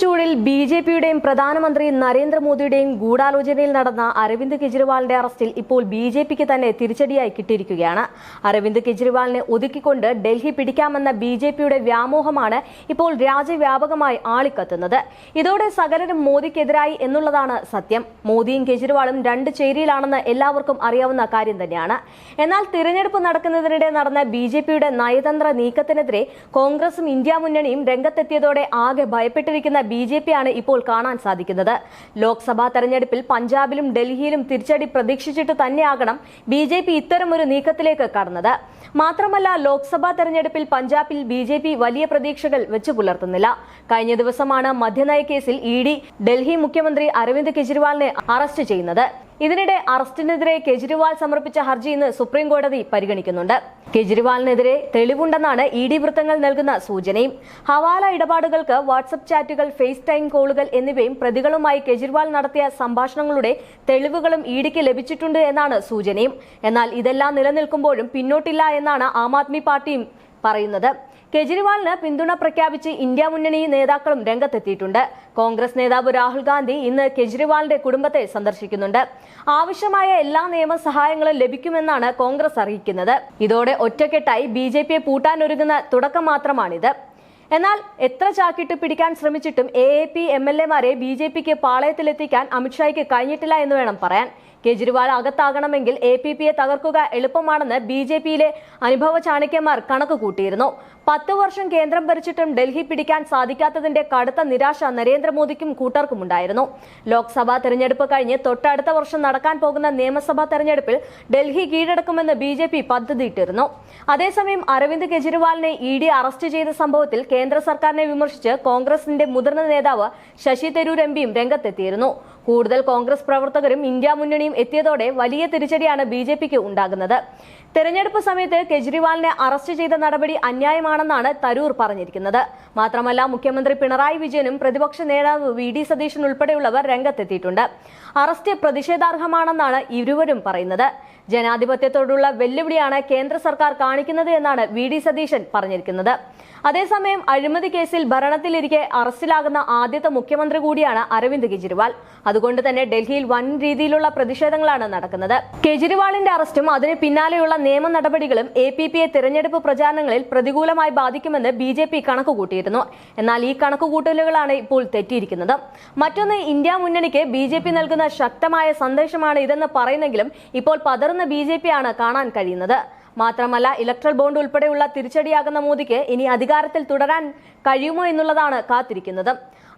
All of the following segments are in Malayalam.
ചൂടിൽ ബി ജെ പിയുടെയും പ്രധാനമന്ത്രി നരേന്ദ്രമോദിയുടെയും ഗൂഢാലോചനയിൽ നടന്ന അരവിന്ദ് കെജ്രിവാളിന്റെ അറസ്റ്റിൽ ഇപ്പോൾ ബി ജെ പിക്ക് തന്നെ തിരിച്ചടിയായി കിട്ടിയിരിക്കുകയാണ്. അരവിന്ദ് കെജ്രിവാളിനെ ഒതുക്കിക്കൊണ്ട് ഡൽഹി പിടിക്കാമെന്ന ബി ജെ പിയുടെ വ്യാമോഹമാണ് ഇപ്പോൾ രാജ്യവ്യാപകമായി ആളിക്കത്തുന്നത്. ഇതോടെ സകലരും മോദിക്കെതിരായി എന്നുള്ളതാണ് സത്യം. മോദിയും കെജ്രിവാളും രണ്ട് ചേരിയിലാണെന്ന് എല്ലാവർക്കും അറിയാവുന്ന കാര്യം തന്നെയാണ്. എന്നാൽ തിരഞ്ഞെടുപ്പ് നടക്കുന്നതിനിടെ നടന്ന ബി ജെ പിയുടെ നയതന്ത്ര നീക്കത്തിനെതിരെ കോൺഗ്രസും ഇന്ത്യ മുന്നണിയും രംഗത്തെത്തിയതോടെ ആകെ ഭയപ്പെട്ടിരിക്കുന്ന ബി ജെ പി ആണ് ഇപ്പോൾ കാണാൻ സാധിക്കുന്നത്. ലോക്സഭാ തെരഞ്ഞെടുപ്പിൽ പഞ്ചാബിലും ഡൽഹിയിലും തിരിച്ചടി പ്രതീക്ഷിച്ചിട്ട് തന്നെയാകണം ബി ജെ പി ഇത്തരമൊരു നീക്കത്തിലേക്ക് കടന്നത്. മാത്രമല്ല ലോക്സഭാ തെരഞ്ഞെടുപ്പിൽ പഞ്ചാബിൽ ബി ജെ പി വലിയ പ്രതീക്ഷകൾ വെച്ചു പുലർത്തുന്നില്ല. കഴിഞ്ഞ ദിവസമാണ് മദ്യനയ കേസിൽ ഇ ഡി ഡൽഹി മുഖ്യമന്ത്രി അരവിന്ദ് കെജ്രിവാളിനെ അറസ്റ്റ് ചെയ്യുന്നത്. ഇതിനിടെ അറസ്റ്റിനെതിരെ കെജ്രിവാൾ സമർപ്പിച്ച ഹർജി ഇന്ന് സുപ്രീം കോടതി പരിഗണിക്കുന്നുണ്ട്. കെജ്രിവാളിനെതിരെ തെളിവുണ്ടെന്നാണ് ഇ ഡി വൃത്തങ്ങൾ നൽകുന്ന സൂചനയും. ഹവാല ഇടപാടുകൾക്ക് വാട്സപ്പ് ചാറ്റുകൾ ഫേസ് ടൈം കോളുകൾ എന്നിവയും പ്രതികളുമായി കെജ്രിവാൾ നടത്തിയ സംഭാഷണങ്ങളുടെ തെളിവുകളും ഇ ഡിക്ക് ലഭിച്ചിട്ടുണ്ട് എന്നാണ് സൂചനയും. എന്നാൽ ഇതെല്ലാം നിലനിൽക്കുമ്പോഴും പിന്നോട്ടില്ല എന്നാണ് ആം ആദ്മി പാർട്ടിയും പറയുന്നത്. കെജ്രിവാളിന് പിന്തുണ പ്രഖ്യാപിച്ച് ഇന്ത്യ മുന്നണി നേതാക്കളും രംഗത്തെത്തിയിട്ടുണ്ട്. കോൺഗ്രസ് നേതാവ് രാഹുൽ ഗാന്ധി ഇന്ന് കെജ്രിവാളിന്റെ കുടുംബത്തെ സന്ദർശിക്കുന്നുണ്ട്. ആവശ്യമായ എല്ലാ നിയമസഹായങ്ങളും ലഭിക്കുമെന്നാണ് കോൺഗ്രസ് അറിയിക്കുന്നത്. ഇതോടെ ഒറ്റക്കെട്ടായി ബി ജെ പിയെ പൂട്ടാനൊരുങ്ങുന്ന തുടക്കം മാത്രമാണിത്. എന്നാൽ എത്ര ചാക്കിട്ട് പിടിക്കാൻ ശ്രമിച്ചിട്ടും A A P M L എമാരെ ബി ജെ പിക്ക് പാളയത്തിലെത്തിക്കാൻ അമിത്ഷായ്ക്ക് കഴിഞ്ഞിട്ടില്ല എന്ന് വേണം പറയാൻ. കെജ്രിവാൾ അകത്താകണമെങ്കിൽ എ പി പിയെ തകർക്കുക എളുപ്പമാണെന്ന് ബി ജെ പിയിലെ അനുഭവ ചാണക്യന്മാർ കണക്ക് കൂട്ടിയിരുന്നു. പത്ത് വർഷം കേന്ദ്രം ഭരിച്ചിട്ടും ഡൽഹി പിടിക്കാൻ സാധിക്കാത്തതിന്റെ കടുത്ത നിരാശ നരേന്ദ്രമോദിക്കും കൂട്ടർക്കും ഉണ്ടായിരുന്നു ലോക്സഭാ തെരഞ്ഞെടുപ്പ് കഴിഞ്ഞ് തൊട്ടടുത്ത വർഷം നടക്കാൻ പോകുന്ന നിയമസഭാ തെരഞ്ഞെടുപ്പിൽ ഡൽഹി കീഴടക്കുമെന്ന് ബി ജെ പി പദ്ധതിയിട്ടിരുന്നു. അതേസമയം അരവിന്ദ് കെജ്രിവാളിനെ ഇ ഡി അറസ്റ്റ് ചെയ്ത സംഭവത്തിൽ കേന്ദ്ര സർക്കാരിനെ വിമർശിച്ച് കോൺഗ്രസിന്റെ മുതിർന്ന നേതാവ് ശശി തരൂർ എം പിയും രംഗത്തെത്തിയിരുന്നു. കൂടുതൽ കോൺഗ്രസ് പ്രവർത്തകരും ഇന്ത്യ മുന്നണിയും എത്തിയതോടെ വലിയ തിരിച്ചടിയാണ് ബി ഉണ്ടാകുന്നത്. തെരഞ്ഞെടുപ്പ് സമയത്ത് കെജ്രിവാളിനെ അറസ്റ്റ് ചെയ്ത നടപടി അന്യായമാണെന്നാണ് തരൂർ പറഞ്ഞിരിക്കുന്നത്. മാത്രമല്ല മുഖ്യമന്ത്രി പിണറായി വിജയനും പ്രതിപക്ഷ നേതാവ് വി ഡി സതീശൻ ഉൾപ്പെടെയുള്ളവർ രംഗത്തെത്തിയിട്ടുണ്ട്. അറസ്റ്റ് പ്രതിഷേധാർഹമാണെന്നാണ് ഇരുവരും പറയുന്നത്. ജനാധിപത്യത്തോടുള്ള വെല്ലുവിളിയാണ് കേന്ദ്ര സർക്കാർ കാണിക്കുന്നത് എന്നാണ് വി ഡി സതീശൻ പറഞ്ഞിരിക്കുന്നത്. അതേസമയം അഴിമതി കേസിൽ ഭരണത്തിലിരിക്കെ അറസ്റ്റിലാകുന്ന ആദ്യത്തെ മുഖ്യമന്ത്രി കൂടിയാണ് അരവിന്ദ് കെജ്രിവാൾ. അതുകൊണ്ട് തന്നെ ഡൽഹിയിൽ വൻ രീതിയിലുള്ള പ്രതിഷേധങ്ങളാണ് നടക്കുന്നത്. കെജ്രിവാളിന്റെ അറസ്റ്റും അതിന് പിന്നാലെയുള്ള നിയമ നടപടികളും എ പി പിയെ തെരഞ്ഞെടുപ്പ് പ്രചാരണങ്ങളിൽ പ്രതികൂലമായി ബാധിക്കുമെന്ന് ബി ജെ പി കണക്കുകൂട്ടിയിരുന്നു. എന്നാൽ ഈ കണക്കുകൂട്ടലുകളാണ് ഇപ്പോൾ തെറ്റിയിരിക്കുന്നത്. മറ്റൊന്ന് ഇന്ത്യ മുന്നണിക്ക് ബി ജെ പി നൽകുന്ന ശക്തമായ സന്ദേശമാണ് ഇതെന്ന് പറയുന്നെങ്കിലും ഇപ്പോൾ പതറുന്ന ബി ജെ പി ആണ് കാണാൻ കഴിയുന്നത്. മാത്രമല്ല ഇലക്ട്രൽ ബോണ്ട് ഉൾപ്പെടെയുള്ള തിരിച്ചടിയാകുന്ന മോദിക്ക് ഇനി അധികാരത്തിൽ തുടരാൻ കഴിയുമോ എന്നുള്ളതാണ് കാത്തിരിക്കുന്നത്.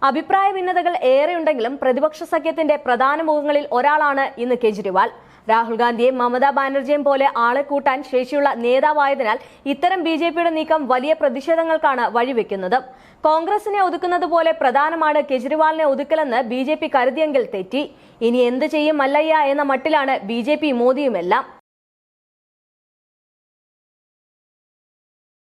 അഭിപ്രായ ഭിന്നതകൾ ഏറെയുണ്ടെങ്കിലും പ്രതിപക്ഷ സഖ്യത്തിന്റെ പ്രധാന മുഖങ്ങളിൽ ഒരാളാണ് ഇന്ന് കെജ്രിവാൾ. രാഹുൽ ഗാന്ധിയെ മമതാ ബാനർജിയെയും പോലെ ആളെ കൂട്ടാൻ ശേഷിയുള്ള നേതാവായതിനാൽ ഇത്തരം ബി ജെ പിയുടെ നീക്കം വലിയ പ്രതിഷേധങ്ങൾക്കാണ് വഴിവെക്കുന്നത്. കോൺഗ്രസിനെ ഒതുക്കുന്നത് പോലെ പ്രധാനമാണ് കെജ്രിവാളിനെ ഒതുക്കലെന്ന് ബി കരുതിയെങ്കിൽ തെറ്റി. ഇനി എന്ത് ചെയ്യും മല്ലയ്യ എന്ന മട്ടിലാണ് ബി മോദിയുമെല്ലാം.